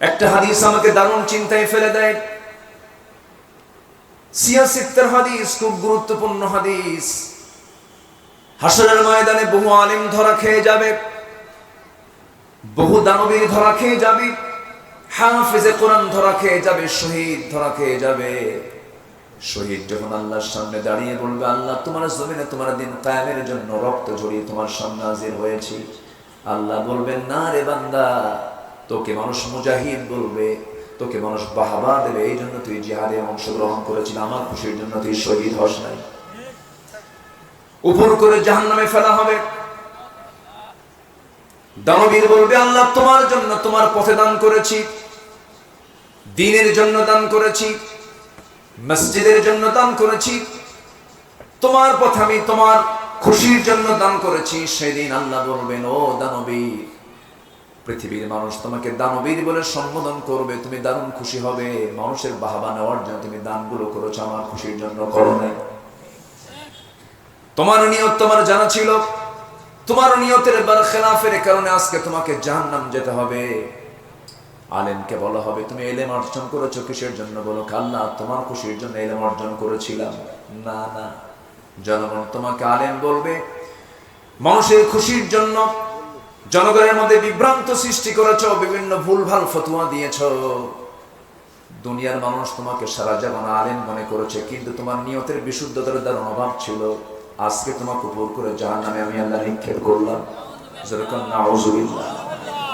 একটা হাদিস আমাকে দারুণ চিন্তায় ফেলে দেয়। সিয়াসিত্তের হাদিস, খুব গুরুত্বপূর্ণ হাদিস। হাসরের ময়দানে বহু আলিম ধরা খেয়ে যাবে, বহু দানবীর ধরা খেয়ে যাবে, হাফেজে কোরআন ধরা খেয়ে যাবে, শহীদ ধরা খেয়ে যাবে। শহীদ যখন আল্লাহর সামনে দাঁড়িয়ে বলবে, আল্লাহ, তোমার জমিনে তোমার দিন কায়েমের জন্য রক্ত ঝরিয়ে তোমার সামনে হাজির হয়েছি। আল্লাহ বলবেন, না রে বান্দা তোকে মানুষ মুজাহিদ বলবে, তোকে মানুষ বাহাবা দেবে, এই জন্য তুই জিহাদে অংশগ্রহণ করেছিস, আমার খুশির জন্য তুই শহীদ হস নাই। উপর করে জাহান নামে ফেলা হবে। দানবীর বলবে, আল্লাহ তোমার জন্য তোমার পথে দান করেছি, দিনের জন্য দান করেছি, মসজিদের জন্য দান করেছি, তোমার পথে আমি তোমার খুশির জন্য দান করেছি, সেদিন আল্লাহ বলবেন, ও দানবীর পৃথিবীর মানুষ তোমাকে দানবীর বলে সম্বোধন করবে, তুমি দারুণ খুশি হবে। মানুষের বাহবা নেওয়ার জন্য তুমি দানগুলো করেছ, আমার খুশির জন্য করো নাই। তোমার নিয়ত তোমার জানা ছিল তোমার নিয়তের বার খেলাফের কারণে আজকে তোমাকে জাহান্নাম যেতে হবে। আলেমকে বলা হবে, তুমি এলেম অর্জন করেছ, কিসের জন্য বলো আল্লাহ তোমার খুশির জন্য এলেম অর্জন করেছিলাম। না না। জনগণ তোমাকে আলেম বলবে, মানুষের খুশির জন্য জনগণের মধ্যে বিভ্রান্ত সৃষ্টি করেছ, বিভিন্ন ভুলভাল ফতুয়া দিয়েছ। দুনিয়ার মানুষ তোমাকে সারা জীবন আলেম মনে করেছে, কিন্তু তোমার নিয়তের বিশুদ্ধতার দ্বারা অভাব ছিল। আজকে তোমাকে উপর করে যার নামে আমি আল্লাহ নিক্ষেপ করলাম।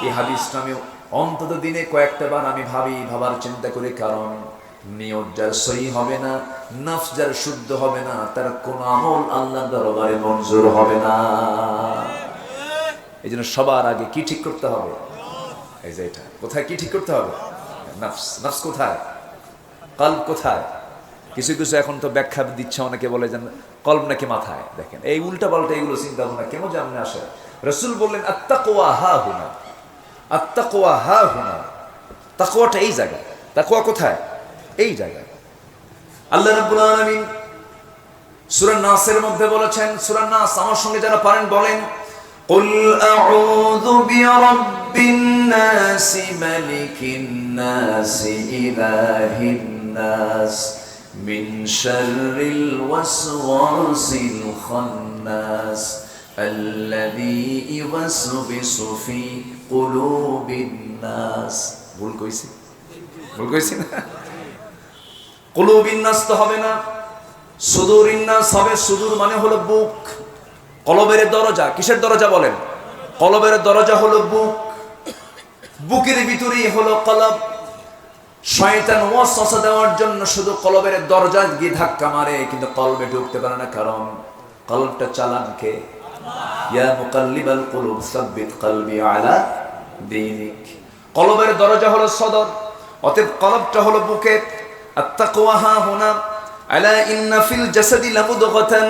এই হাদিসটা আমি অন্তত দিনে কয়েকটা বার আমি ভাবি, ভাবার চিন্তা করি, কারণ নিয়ত যার সহি হবে না, নফস যার শুদ্ধ হবে না, তার কোন আমল আল্লাহ দরবারে মঞ্জুর হবে না। এই জন্য সবার আগে কি ঠিক করতে হবে? এই যে এটা। কোথায় কি ঠিক করতে হবে? নফস। কোথায়? কোথায়? কিছু কিছু এখন তো ব্যাখ্যা দিচ্ছে, অনেকে বলে যেন কল্প নাকি মাথায়। দেখেন, এই উল্টা পাল্টা এগুলো চিন্তা ভাবনা কেন জানলে আসে? রসুল বললেন আত্মাকোয়া হা হুনা। আত্মাকোয়া হা হুনা। তাকোয়াটা এই জায়গায়। তাকোয়া কোথায়? এই জায়গায়। আল্লাহ রাব্বুল আলামিন সূরা নাসের মধ্যে বলেছেন, সূরা নাস, আমার সঙ্গে যারা পারেন বলেন قل أعوذ برب الناس ملك الناس إله الناس من شر الوسواس الخناس الذي يوسوس في قلوب الناس ভুল কইছি ভুল কইছি না কলুবিন্যাস তো হবে না সুদূর ইন্নাস হবে সুদূর মানে হলো বুক কলবের দরজা, কিসের দরজা বলেন? কলবের দরজা হলো বুক। বুকের ভিতরেই হলো কলব। শয়তান ওয়াসওয়াসা দেওয়ার জন্য শুধু কলবের দরজা গিয়ে ধাক্কা মারে, কিন্তু কলবে ঢুকতে পারে না, কারণ কলবটা চালান কে? ইয়া মুকাল্লিবাল কুলুব, সাব্বিত কলবি আলা দীনিক। কলবের দরজা হলো সদর, অতএব কলবটা হলো বুকে আত্তাকওয়া হা হুনা, আলা ইন্না ফিল জাসাদি লামুদগাতান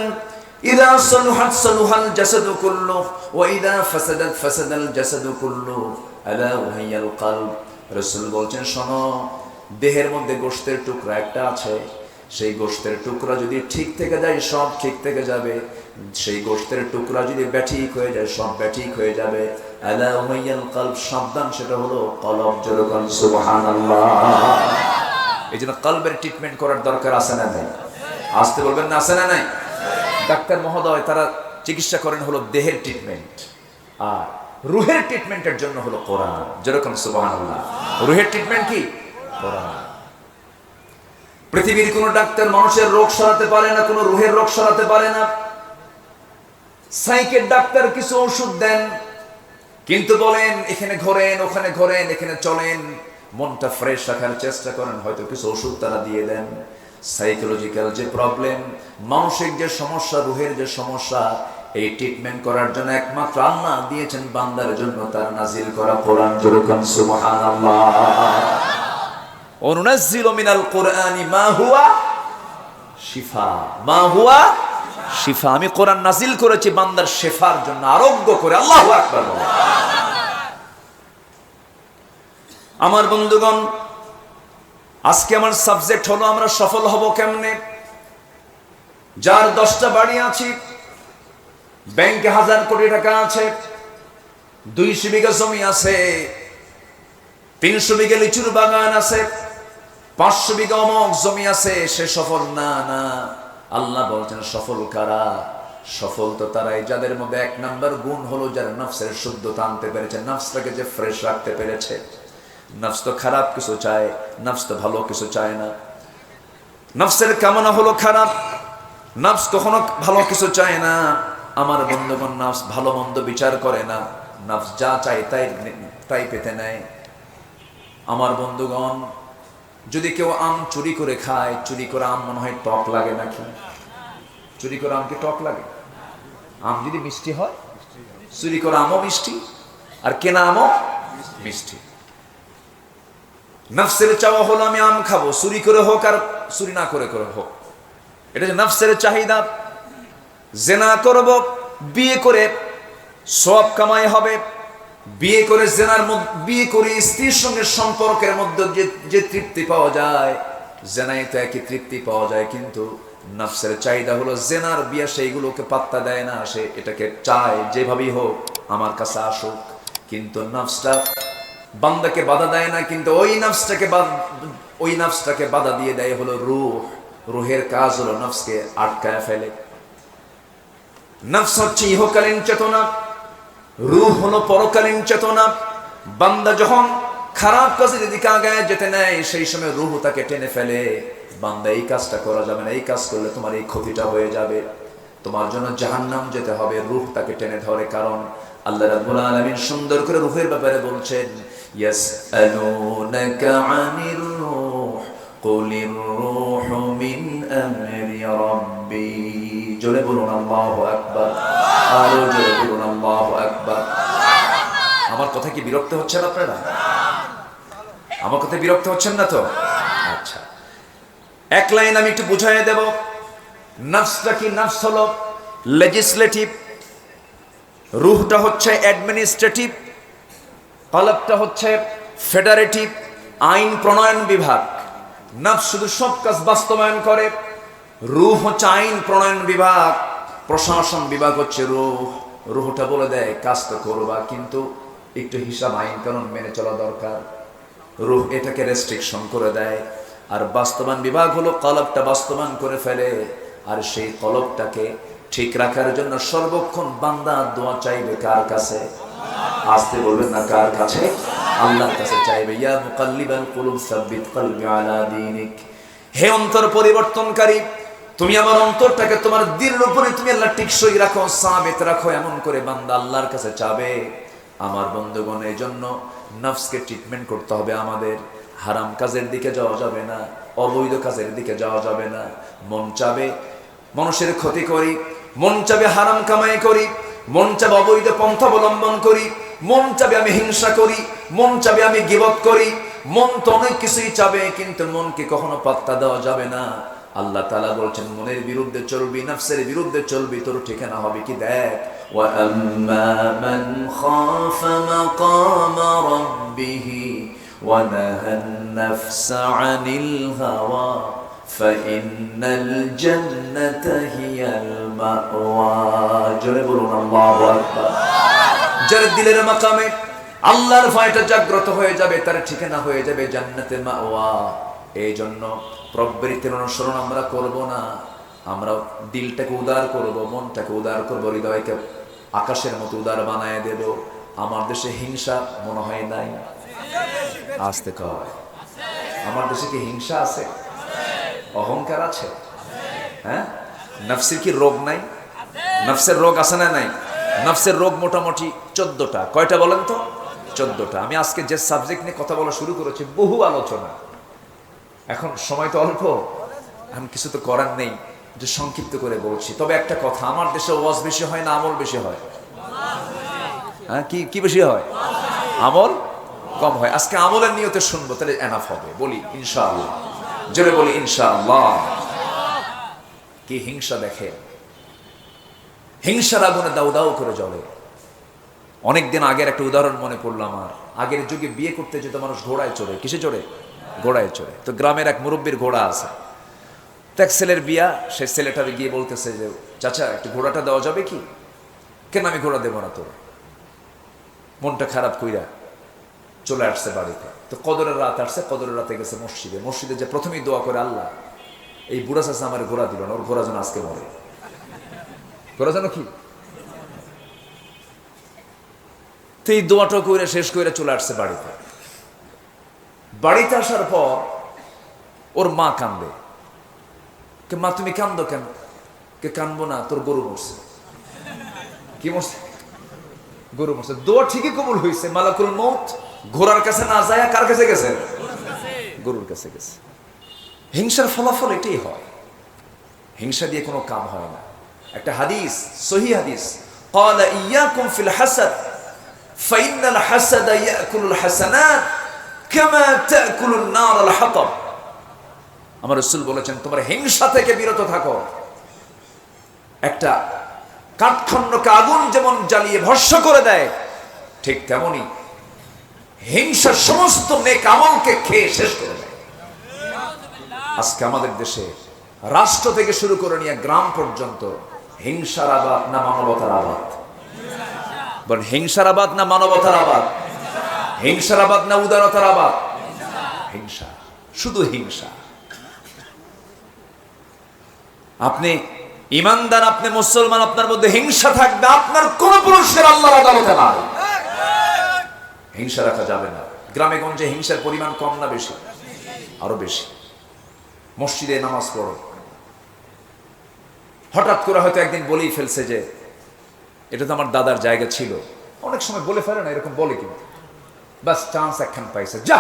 ইদা সলুহাত সলুহাল জাসাদু কুল্লু ওয়া ইদা ফাসাদাত ফাসাদাল জাসাদু কুল্লু আলা ওয়াহিয়াল রাসূল শোনো, দেহের মধ্যে গোশতের টুকরা একটা আছে। সেই গোশতের টুকরা যদি ঠিক থেকে যায়, সব ঠিক থেকে যাবে। সেই গোশতের টুকরা যদি ব্যাঠিক হয়ে যায়, সব ব্যাঠিক হয়ে যাবে। আলা ওয়াহিয়াল সাবধান, সেটা হলো কলব সুবহানাল্লাহ। এই জন্য কলবের ট্রিটমেন্ট করার দরকার আছে না নাই? আসতে বলবেন, না, আছে না নাই? ডাক্তার মহোদয়, তারা চিকিৎসা করেন হলো দেহের ট্রিটমেন্ট আর রুহের ট্রিটমেন্টের জন্য হলো কোরআন। যেরকম সুবহানাল্লাহ। রুহের ট্রিটমেন্ট কি? কোরআন। পৃথিবীর কোন ডাক্তার মানুষের রোগ সরাতে পারে না, কোনো রুহের রোগ সরাতে পারে না। সাইকের ডাক্তার কিছু ওষুধ দেন, কিন্তু বলেন, এখানে ঘোরেন, ওখানে ঘোরেন, এখানে চলেন। মনটা ফ্রেশ রাখার চেষ্টা করেন, হয়তো কিছু ওষুধ তারা দিয়ে দেন। সাইকোলজিক্যাল যে প্রবলেম মানসিক যে সমস্যা, রুহের যে সমস্যা, এই ট্রিটমেন্ট করার জন্য একমাত্র আল্লাহ দিয়েছেন বান্দার জন্য তার নাজিল করা কোরআন যেরকম সুবহানাল্লাহ। মিনাল কোরআনি মা হুয়া শিফা। মা হুয়া শিফা। আমি কোরআন নাজিল করেছি বান্দার শেফার জন্য, আরোগ্য করে, আল্লাহু আকবার আমার বন্ধুগণ আজকে আমার সাবজেক্ট হলো আমরা সফল হব কেমনে? যার দশটা বাড়ি আছে, ব্যাংকে হাজার কোটি টাকা আছে, দুইশো বিঘা জমি আছে, তিনশো বিঘা লিচুর বাগান আছে, পাঁচশো বিঘা অমক জমি আছে, সে সফল? না না। আল্লাহ বলছেন, সফল কারা? সফল তো তারাই, যাদের মধ্যে এক নাম্বার গুণ হলো যারা নফসের শুদ্ধতা আনতে পেরেছে, নফসটাকে যে ফ্রেশ রাখতে পেরেছে। নফস তো খারাপ কিছু চায়, নফস তো ভালো কিছু চায় না। নফসের কামনা হলো খারাপ, নফস কখনো ভালো কিছু চায় না। আমার বন্ধুগণ নফস ভালো মন্দ বিচার করে না, নফস যা চায় তাই তাই পেতে নেয়। আমার বন্ধুগণ, যদি কেউ আম চুরি করে খায়, চুরি করে আম মনে হয় টক লাগে নাকি? চুরি করে আম কি টক লাগে? আম যদি মিষ্টি হয়, চুরি করে আমও মিষ্টি, আর কেনা আমও মিষ্টি। নফসের চাওয়া হলো আমি আম খাব, চুরি করে হোক আর চুরি না করে করে হোক। এটা যে নফসের চাহিদা, জেনা করব, বিয়ে করে সব কামাই হবে, বিয়ে করে জেনার বিয়ে করে স্ত্রীর সঙ্গে সম্পর্কের মধ্যে যে তৃপ্তি পাওয়া যায় জেনায় তো একই তৃপ্তি পাওয়া যায়, কিন্তু নফসের চাহিদা হলো জেনার বিয়ে সেইগুলোকে পাত্তা দেয় না, সে এটাকে চায়, যেভাবেই হোক, আমার কাছে আসুক, কিন্তু নফসটা বান্দাকে বাধা দেয় না, কিন্তু ওই নফসটাকে ওই নফসটাকে বাধা দিয়ে দেয় হলো রুহ। রুহের কাজ হলো নফসকে আটকায় ফেলে। নফস হচ্ছে ইহকালীন চেতনা, রুহ হলো পরকালীন চেতনা। বান্দা যখন খারাপ কাজের দিকে আগায় যেতে নেয়, সেই সময় রুহ তাকে টেনে ফেলে। বান্দা এই কাজটা করা যাবে না, এই কাজ করলে তোমার এই ক্ষতিটা হয়ে যাবে। তোমার জন্য জাহান্নাম যেতে হবে, রুহ তাকে টেনে ধরে। কারণ আল্লাহ রাব্বুল আলামিন সুন্দর করে রুহের ব্যাপারে বলছেন আনির রূহ কুলির রূহু মিন আমরি রাব্বি জোরে বলুন আল্লাহু আকবার আরও জোরে বলুন আল্লাহু আকবার। আমার কথা কি বিরক্ত হচ্ছেন আপনারা? আমার কথা বিরক্ত হচ্ছেন না তো? আচ্ছা। এক লাইন আমি একটু বুঝাই দেব। নাফসটা কি নাফস হলো? লেজিসলেটিভ রুহটা হচ্ছে অ্যাডমিনিস্ট্রেটিভ কলবটা হচ্ছে ফেডারেটিভ আইন প্রণয়ন বিভাগ। নাফস শুধু সব কাজ বাস্তবায়ন করে, রুহ হচ্ছে আইন প্রণয়ন বিভাগ, প্রশাসন বিভাগ হচ্ছে রুহ। রুহটা বলে দেয়, কাজ তো করবা, কিন্তু একটু হিসাব আইন কানুন মেনে চলা দরকার। রুহ এটাকে রেস্ট্রিকশন করে দেয়। আর বাস্তবায়ন বিভাগ হলো কলবটা বাস্তবায়ন করে ফেলে, আর সেই কলবটাকে ঠিক রাখার জন্য সর্বক্ষণ বান্দা দোয়া চাইবে কার কাছে? আসতে বলবেন না, কার কাছে? আল্লাহর কাছে চাইবে, ইয়া মুকাল্লিবাল কুলুব, সাব্বিত কলবি আলা দীনিক। হে অন্তর পরিবর্তনকারী, তুমি আমার অন্তরটাকে তোমার দিলের উপরে তুমি আল্লাহ টিকসই রাখো, সাবিত রাখো, এমন করে বান্দা আল্লাহর কাছে চাবে। আমার বন্ধুগণ এই জন্য নফসকে ট্রিটমেন্ট করতে হবে আমাদের। হারাম কাজের দিকে যাওয়া যাবে না, অবৈধ কাজের দিকে যাওয়া যাবে না। মন চাবে মানুষের ক্ষতি করি, মন চাবে হারাম কামাই করি, মন চাবে অবৈধ পন্থা অবলম্বন করি। মন চাবে আমি হিংসা করি, মন চাবে আমি গিবত করি। মন তো অনেক কিছুই চাবে, কিন্তু মনকে কখনো পাত্তা দেওয়া যাবে না। আল্লাহ তালা বলছেন, মনের বিরুদ্ধে চলবি, নফসের বিরুদ্ধে চলবি, তোর ঠিকানা হবে কি দেখ। জোরে বলুন, আল্লাহ আকবার। যার দিলের মাকামে আল্লাহর ভয়টা জাগ্রত হয়ে যাবে, তার ঠিকানা হয়ে যাবে জান্নাতে মাওয়া। এই জন্য প্রবৃত্তির অনুসরণ আমরা করব না। আমরা দিলটাকে উদার করব, মনটাকে উদার করব, হৃদয়কে আকাশের মতো উদার বানায় দেব। আমার দেশে হিংসা মনে হয় নাই। আসতে কয়। আমার দেশে কি হিংসা আছে? অহংকার আছে? হ্যাঁ? নফসের কি রোগ নাই? নফসের রোগ আছে না নাই? নফসের রোগ মোটামুটি চোদ্দটা। কয়টা বলেন তো? চোদ্দটা। আমি আজকে যে সাবজেক্ট নিয়ে কথা বলা শুরু করেছি, বহু আলোচনা। এখন সময় তো অল্প। এখন কিছু তো করার নেই যে সংক্ষিপ্ত করে বলছি। তবে একটা কথা, আমার দেশে ওয়াজ বেশি হয় না আমল বেশি হয়? হ্যাঁ কি কি বেশি হয়? আমল কম হয়। আজকে আমলের নিয়তে শুনব, তাহলে এনাফ হবে। বলি, ইনশাআল্লাহ। জোরে বলি, ইনশাআল্লাহ। কি হিংসা দেখে। হিংসার আগুনে দাউ দাউ করে জ্বলে। অনেকদিন আগের একটা উদাহরণ মনে পড়ল আমার। আগের যুগে বিয়ে করতে যেত মানুষ ঘোড়ায় চড়ে। কিসে চড়ে? ঘোড়ায় চড়ে। তো গ্রামের এক মুরব্বীর ঘোড়া আছে। তো এক ছেলের বিয়া সে ছেলেটাকে গিয়ে বলতেছে যে, চাচা, একটু ঘোড়াটা দেওয়া যাবে কি? কেন আমি ঘোড়া দেবো না তোর? মনটা খারাপ কইরা চলে আসছে বাড়িতে। তো কদরের রাত আসছে, কদরের রাতে গেছে মসজিদে। মসজিদে যে প্রথমেই দোয়া করে আল্লাহ, এই বুড়া চাষা আমার ঘোড়া দিল না, ওর ঘোরা যেন আজকে মরে। কি করে শেষ করে চলে আসছে বাড়িতে। বাড়িতে আসার পর ওর মা কান্দে। কে, মা, তুমি কান্দো কেন? কে, কানবো না, তোর গরু মরছে। কি মরছে? গরু মরছে। দোয়া ঠিকই কবুল হয়েছে মালাকুল মৌত ঘোড়ার কাছে না যায় কার কাছে গেছে? গরুর কাছে গেছে। হিংসার ফলাফল এটাই হয়। হিংসা দিয়ে কোনো কাম হয় না। একটা হাদিস সহি হাদিস قال إياكم في الحسد فإن الحسد يأكل الحسنات كما تأكل النار الحطب আমার রসুল বলেছেন তোমার হিংসা থেকে বিরত থাকো একটা কাঠখণ্ডকে আগুন যেমন জ্বালিয়ে ভস্য করে দেয় ঠিক তেমনি হিংসা সমস্ত নেক আমলকে খেয়ে শেষ করে দেয় আজকে আমাদের দেশে রাষ্ট্র থেকে শুরু করে নিয়ে গ্রাম পর্যন্ত হিংসার আবাদ না মানবতার আবাদ? বলেন, হিংসার আবাদ না মানবতার আবাদ? হিংসার আবাদ না উদারতার আবাদ? হিংসা, শুধু হিংসা। আপনি ইমানদার, আপনি মুসলমান, আপনার মধ্যে হিংসা থাকবে, আপনার কোন পুরুষের আল্লাহর আদালতে নাই। হিংসা রাখা যাবে না। গ্রামে গঞ্জে হিংসার পরিমাণ কম না বেশি? আরও বেশি। মসজিদে নামাজ পড়ো। হঠাৎ করে হয়তো একদিন বলেই ফেলছে যে এটা তো আমার দাদার জায়গা ছিল। অনেক সময় বলে ফেলে না, এরকম বলে কিন্তু বাস চান্স একখান পাইছে। যা,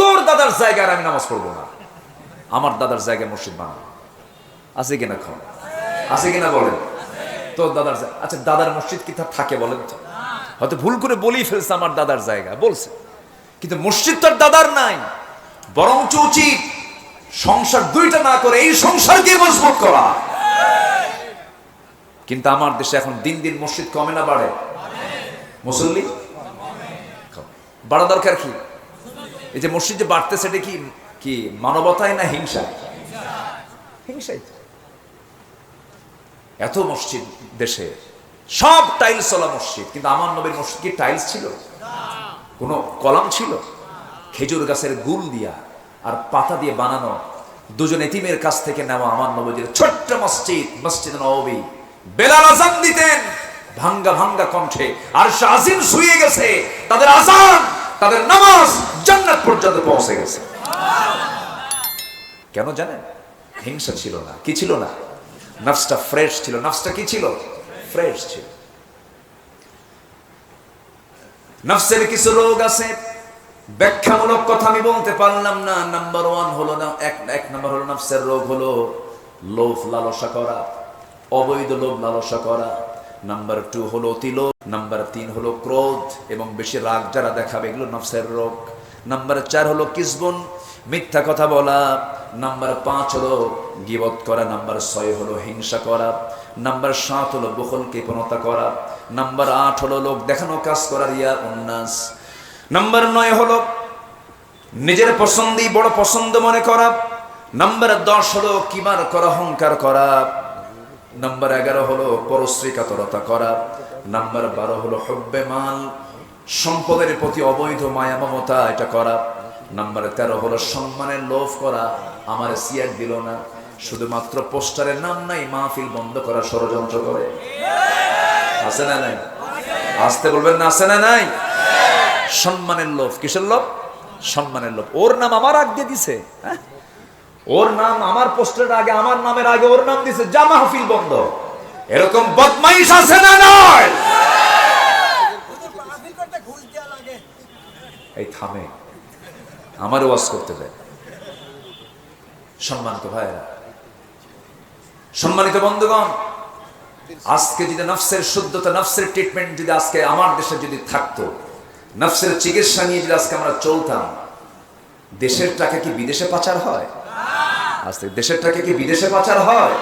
তোর দাদার জায়গায় আমি নামাজ পড়ব না। আমার দাদার জায়গায় মসজিদ বানাবো আছে কিনা খাও আছে কিনা বলেন? তোর দাদার আচ্ছা দাদার মসজিদ কি তার থাকে বলেন তো। হয়তো ভুল করে বলেই ফেলছে আমার দাদার জায়গা, বলছে। কিন্তু মসজিদ তো দাদার নাই। বরঞ্চ উচিত সংসার দুইটা না করে এই সংসারকে মজবুত করা। কিন্তু আমার দেশে এখন দিন দিন মসজিদ কমে না বাড়ে? মুসল্লি? বাড়া দরকার কি? এই যে মসজিদ যে বাড়তেছে, এটা কি কি মানবতায় না হিংসা? হিংসাই এত মসজিদ দেশে, সব টাইলস চলা মসজিদ, কিন্তু আমার নবীর মসজিদ কি টাইলস ছিল? কোনো কলাম ছিল? খেজুর গাছের গুল দিয়া আর পাতা দিয়ে বানানো, দুজন এতিমের কাছ থেকে নেওয়া আমার নবীর ছোট্ট মসজিদ মসজিদ নবী বেলাল আজান দিতেন, ভাঙ্গা ভাঙ্গা কণ্ঠে। আর শাহিন শুয়ে গেছে, তাদের আজান, তাদের নামাজ জান্নাত পর্যন্ত পৌঁছে গেছে। কেন জানেন? হিংসা ছিল না। কি ছিল না? নাফসটা ফ্রেশ ছিল। নাফসটা কি ছিল? ফ্রেশ ছিল। নফসের কিছু রোগ আছে। ব্যাখ্যামূলক কথা আমি বলতে পারলাম না। নাম্বার ওয়ান হলো না, এক এক নাম্বার হলো নফসের রোগ হলো লোভ, লালসা করা। অবৈধ লোভ লালসা করা। নাম্বার টু হলো অতিলোভ নাম্বার তিন হলো ক্রোধ, এবং বেশি রাগ যারা দেখাবে এগুলো নফসের রোগ। নাম্বার চার হলো কিসবন মিথ্যা কথা বলা। নাম্বার পাঁচ হলো গিবত করা। নাম্বার ছয় হলো হিংসা করা। নাম্বার সাত হলো বহল কৃপণতা করা। নাম্বার আট হলো লোক দেখানো, কাজ করা রিয়া উন্নাস। নাম্বার নয় হলো নিজের পছন্দই বড় পছন্দ মনে করা। নাম্বার দশ হলো কিমার করা, অহংকার করা। নাম্বার এগারো হলো পরশ্রী কাতরতা করা। নাম্বার বারো হলো হব্বে মাল সম্পদের প্রতি অবৈধ মায়া মমতা, এটা করা। নাম্বার তেরো হলো সম্মানের লোভ করা, আমার সিয়ার দিল না। শুধুমাত্র পোস্টারের নাম নাই, মাহফিল বন্ধ করা ষড়যন্ত্র করে। আছে না নাই? আসতে বলবেন না, আছে না নাই? সম্মানের লোভ, কিসের লোভ? সম্মানের লোভ। ওর নাম আমার আগ দিছে হ্যাঁ? ওর নাম আমার পোস্টারের আগে, আমার নামের আগে ওর নাম দিছে, যা মাহফিল বন্ধ। এরকম বদমাইশ আছে না নয়? এই থামে আমার ওয়াজ করতে দেয় সম্মানিত ভাইরা সম্মানিত বন্ধুগণ, আজকে যদি নফসের শুদ্ধতা, নফসের ট্রিটমেন্ট যদি আজকে আমার দেশে যদি থাকতো, নফসের চিকিৎসা নিয়ে যদি আজকে আমরা চলতাম দেশের টাকা কি বিদেশে পাচার হয়? আজকে দেশের টাকা কি বিদেশে পাচার হয়?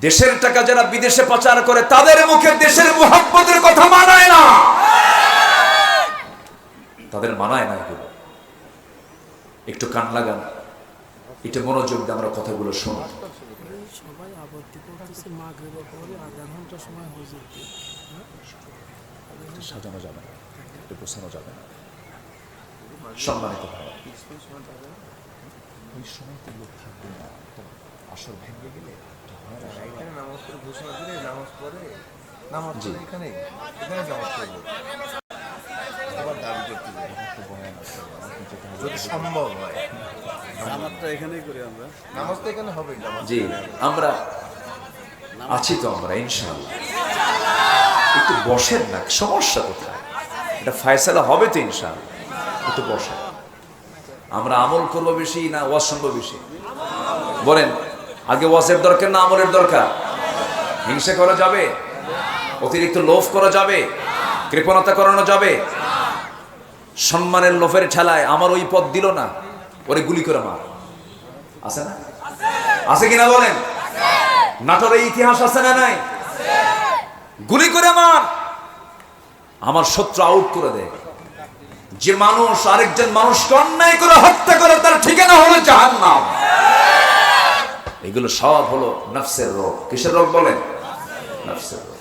দেশের টাকা যারা বিদেশে পাচার করে তাদের মুখে দেশের মোহাব্বতের কথা মানায় না। তাদের মানায় না এগুলো। একটু কান লাগান। এটা মনোযোগ দিয়ে আমরা কথাগুলো শোনা হয়ে সাজানো যাবে না। এটা গোছানো যাবে না। সম্মানিত ভাই ওই সময় তো লোক থাকবে না তো আসর ভেঙে গেলে তো হয় না। এখানে নামাজ পড়ে ঘোষণা দিলে নামাজ পড়ে। নামাজ পড়ে এখানে এখানে নামাজ পড়ব আবার দাবি করতে যাই। তো বয়ান আছে, আমাকে যেতে হবে। যদি সম্ভব হয়। নামাজটা এখানেই করি আমরা। নামাজ তো এখানে হবে জি আমরা আছি তো আমরা ইনশাআল্লাহ। একটু বসেন না সমস্যা কোথায়? এটা ফায়সালা হবে তো ইনশাআল্লাহ। একটু বসেন আমরা আমল করব বেশি না ওয়াজ শুনব বেশি? বলেন আগে ওয়াজের দরকার না আমলের দরকার? হিংসা করা যাবে? অতিরিক্ত লোভ করা যাবে? কৃপণতা করানো যাবে? সম্মানের লোভের ঠেলায় আমার ওই পথ দিল না ওরে গুলি করে মার। আছে না? আছে কিনা বলেন? নাটোরের ইতিহাস আছে না নাই? গুলি করে মার। আমার শত্রু আউট করে দেয়। যে মানুষ আরেকজন মানুষকে অন্যায় করে হত্যা করে, তার ঠিকানা হলো জাহান নাম এগুলো সব হলো নফসের রোগ। কিসের রোগ বলেন? নফসের রোগ।